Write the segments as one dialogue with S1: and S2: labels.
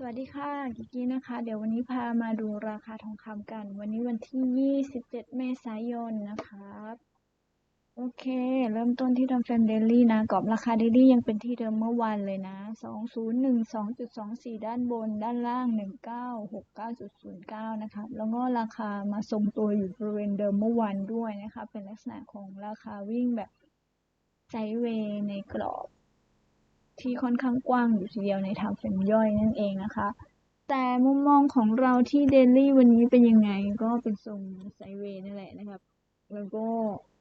S1: สวัสดีค่ะกิกกี้นะคะ เดี๋ยววันนี้พามาดูราคาทองคำกัน วันนี้วันที่ 27 เมษายนนะครับโอเค เริ่มต้นที่ทำเฟรมเดลี่นะกรอบราคาเดลี่ยังเป็นที่เดิมเมื่อวานเลยนะ 2012.24 ด้านบน ด้านล่าง 1969.09 นะคะ แล้วก็ราคามาทรงตัวอยู่บริเวณเดิมเมื่อวานด้วยนะคะ เป็นลักษณะของราคาวิ่งแบบไซเวในกรอบ ที่ค่อนข้างกว้างอยู่ทีเดียวในทางเฟรมย่อยนั่นเองนะคะ แต่มุมมองของเราที่เดลี่วันนี้เป็นยังไงก็เป็นทรงไซเวย์นั่นแหละนะครับ แล้วก็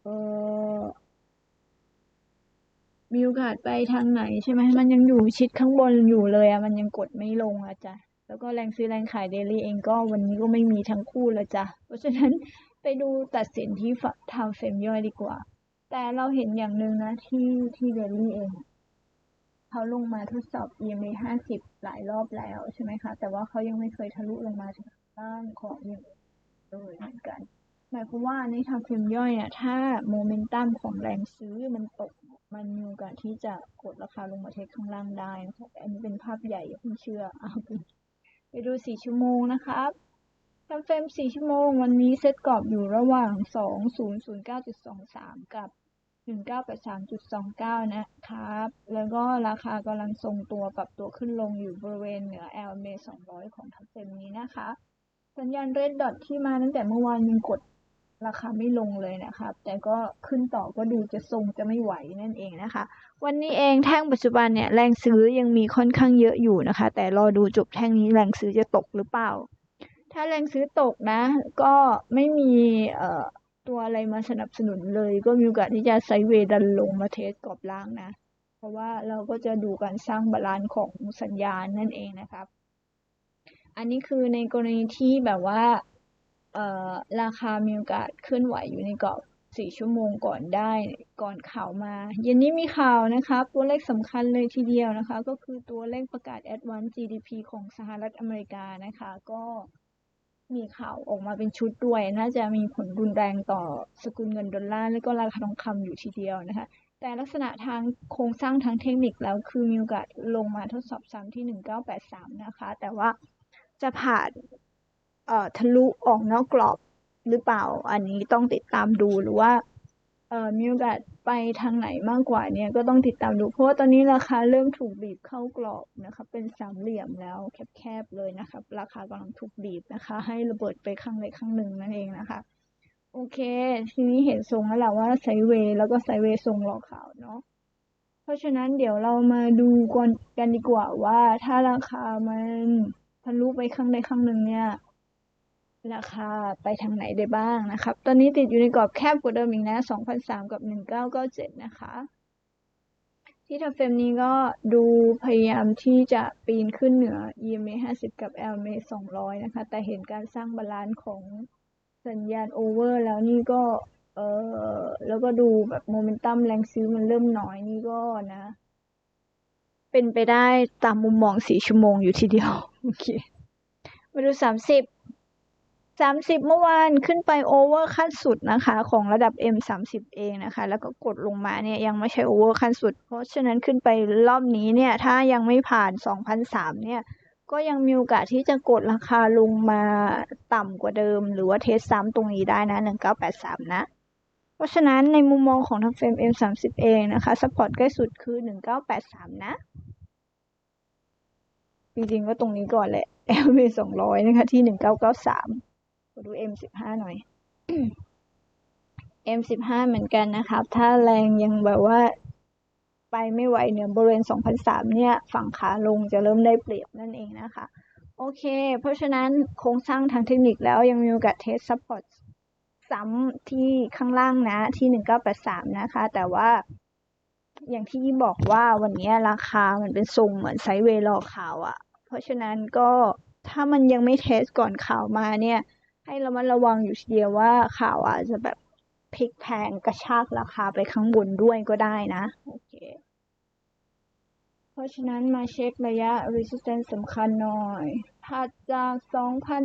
S1: เออมีโอกาสไปทางไหนใช่ไหมมันยังอยู่ชิดข้างบนอยู่เลยอะมันยังกดไม่ลงอะจ้ะแล้วก็แรงซื้อแรงขายเดลี่เองก็วันนี้ก็ไม่มีทั้งคู่แล้วจ้ะเพราะฉะนั้นไปดูตัดสินที่ทางเฟรมย่อยดีกว่า แต่เราเห็นอย่างหนึ่งนะที่ที่เดลี่เอง เขาลงมาทดสอบ EMA 50หลายรอบแล้วใช่ไหมคะ แต่ว่าเขายังไม่เคยทะลุลงมาถึงล่างของ EMA เลยเหมือนกันหมายความว่าในทางเฟรมย่อยอะถ้าโมเมนตัมของแรงซื้อมันตกมันมีโอกาสที่จะกดราคาลงมาเทคข้างล่างได้นะคะอันนี้เป็นภาพใหญ่อย่เพิ่งเชื่อเอาไปดู4ชั่วโมงนะครับทำเฟรม4ชั่วโมง วันนี้เซตกรอบอยู่ระหว่าง2009.23กับ 1983.29 นะครับ แล้วก็ราคากำลังทรงตัวปรับตัวขึ้นลงอยู่บริเวณเหนือ LMA 200 ของทับเซมนี้นะคะ สัญญาณเรดดอทที่มาตั้งแต่เมื่อวานยังกดราคาไม่ลงเลยนะครับ แต่ก็ขึ้นต่อก็ดูจะทรงจะไม่ไหวนั่นเองนะคะ วันนี้เองแท่งปัจจุบันเนี่ยแรงซื้อยังมีค่อนข้างเยอะอยู่นะคะ แต่รอดูจบแท่งนี้แรงซื้อจะตกหรือเปล่า ถ้าแรงซื้อตกนะ ก็ไม่มีเอ่อ ตัวอะไรมาสนับสนุนเลย ก็มีโอกาสที่จะไซเวดันลงมาเทสกรอบล่างนะ เพราะว่าเราก็จะดูการสร้างบาลานซ์ของสัญญาณนั่นเองนะครับ อันนี้คือในกรณีที่แบบว่าราคามีโอกาสเคลื่อนไหวอยู่ในกรอบ 4 ชั่วโมงก่อนได้ก่อนข่าวมา เย็นนี้มีข่าวนะครับตัวเลขสำคัญเลยทีเดียวนะคะ ก็คือตัวเลขประกาศ Advance GDP ของสหรัฐอเมริกานะคะ ก็ มีข่าวออกมาเป็นชุดด้วย น่าจะมีผลรุนแรงต่อสกุลเงินดอลลาร์และก็ราคาทองคำอยู่ทีเดียวนะคะ แต่ลักษณะทางโครงสร้างทางเทคนิคแล้วคือมีโอกาสลงมาทดสอบซ้ำที่ 1983 นะคะ แต่ว่าจะผ่านเอ่อทะลุออกนอกกรอบหรือเปล่า อันนี้ต้องติดตามดูหรือว่า มีโอกาสไปทางไหนมากกว่าเนี่ยก็ต้องติดตามดู เพราะว่าตอนนี้ราคาเริ่มถูกบีบเข้ากรอบนะคะเป็นสามเหลี่ยมแล้วแคบๆเลยนะคะราคากำลังถูกบีบนะคะ ให้ระเบิดไปข้างใดข้างหนึ่งนั่นเองนะคะ โอเค ทีนี้เห็นทรงแล้วแหละว่าไซเวย์แล้วก็ไซเวย์ทรงหลอกขาวเนาะเพราะฉะนั้นเดี๋ยวเรามาดูกันกันดีกว่าว่าถ้าราคามันทะลุไปข้างใดข้างหนึ่งเนี่ย ราคาไปทางไหนได้บ้างนะครับ ตอนนี้ติดอยู่ในกรอบแคบกว่าเดิมอีกนะ2,003กับ 1997 นะคะ ที่ทำเฟรมนี้ก็ดูพยายามที่จะปีนขึ้นเหนือ EMA 50 กับ LMA 200 นะคะ แต่เห็นการสร้างบาลานซ์ของสัญญาณโอเวอร์แล้วนี่ก็เออแล้วก็ดูแบบโมเมนตัมแรงซื้อมันเริ่มน้อยนี่ก็นะ เป็นไปได้ตามมุมมอง4ชั่วโมงอยู่ทีเดียว โอเค มาดู30 30 เมื่อวานขึ้นไปโอเวอร์ขั้นสุดนะคะ ของระดับ M 30เองนะคะ แล้วก็กดลงมาเนี่ยยังไม่ใช่โอเวอร์ขั้นสุด เพราะฉะนั้นขึ้นไปรอบนี้เนี่ย ถ้ายังไม่ผ่าน2,003เนี่ย ก็ยังมีโอกาสที่จะกดราคาลงมาต่ำกว่าเดิม หรือว่าเทสซ้ำตรงนี้ได้นะ 1983 นะเพราะฉะนั้นในมุมมองของทางเฟรม M 30 เองนะคะสปอร์ตใกล้สุดคือ 1983 นะ จริงๆก็ตรงนี้ก่อนแหละ LV 200 นะคะที่ 1993 มาดู M15 หน่อย M15 เหมือนกันนะครับ ถ้าแรงยังแบบว่า ไปไม่ไหวเนี่ยบริเวณ 2003 เนี่ย ฝั่งขาลงจะเริ่มได้เปรียบนั่นเองนะคะ โอเค เพราะฉะนั้นโครงสร้างทางเทคนิคแล้วยังมีโอกาสเทสซัพพอร์ตซ้ำที่ข้างล่างนะ ที่ 1983 นะคะ แต่ว่าอย่างที่บอกว่าวันนี้ราคามันเป็นทรงเหมือนไซด์เวย์รอข่าวอะ่ะ เพราะฉะนั้นก็ถ้ามันยังไม่เทสก่อนข่าวมาเนี่ย ให้เรามาระวังอยู่ทีเดียวว่าข่าวอาจจะแบบพลิกแพงกระชากราคาไปข้างบนด้วยก็ได้นะ โอเค เพราะฉะนั้นมาเช็คระยะ resistance สำคัญหน่อยถัดจาก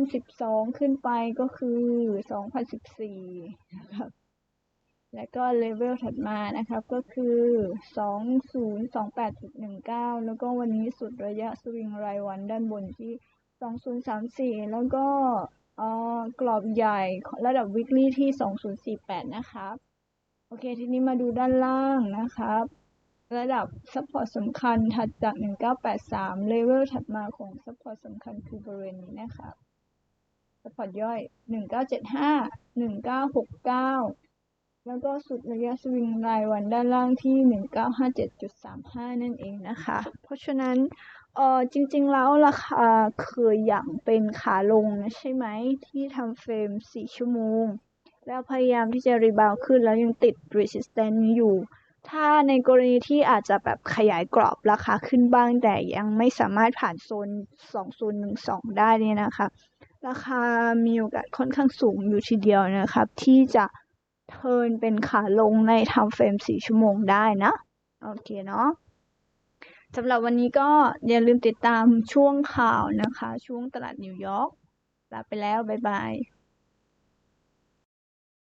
S1: 2012 ขึ้นไปก็คือ 2014 นะครับ แล้วก็เลเวลถัดมานะครับก็คือ 2028.19 แล้วก็วันนี้สุดระยะสวิงรายวันด้านบนที่ 2034 แล้วก็ กรอบใหญ่ระดับ weekly ที่ 2048 นะครับ โอเค ทีนี้มาดูด้านล่างนะครับ ระดับ support สำคัญถัดจาก 1983 เลเวลถัดมาของ support สำคัญคือบริเวณนี้นะครับ support ย่อย 1975 1969 แล้วก็สุดระยะสวิงรายวันด้านล่างที่ 1957.35 นั่นเองนะคะ เพราะฉะนั้น เออจริง ๆ แล้วราคาคยออย่างเป็นขาลงใช่ไหม ที่ทำเฟรม 4 ชั่วโมง แล้วพยายามที่จะรีบาวขึ้นแล้วยังติด resistance นี้อยู่ ถ้าในกรณีที่อาจจะแบบขยายกรอบราคาขึ้นบ้างแต่ยังไม่สามารถผ่านโซน2012 ได้เนี่ยนะคะ ราคามีโอกาสค่อนข้างสูงอยู่ทีเดียวนะครับ ที่จะเทินเป็นขาลงในทำเฟรม 4 ชั่วโมงได้นะ โอเคเนาะ สำหรับวันนี้ก็อย่าลืมติดตามช่วงข่าวนะคะ ช่วงตลาดนิวยอร์กลาไปแล้ว บ๊ายบาย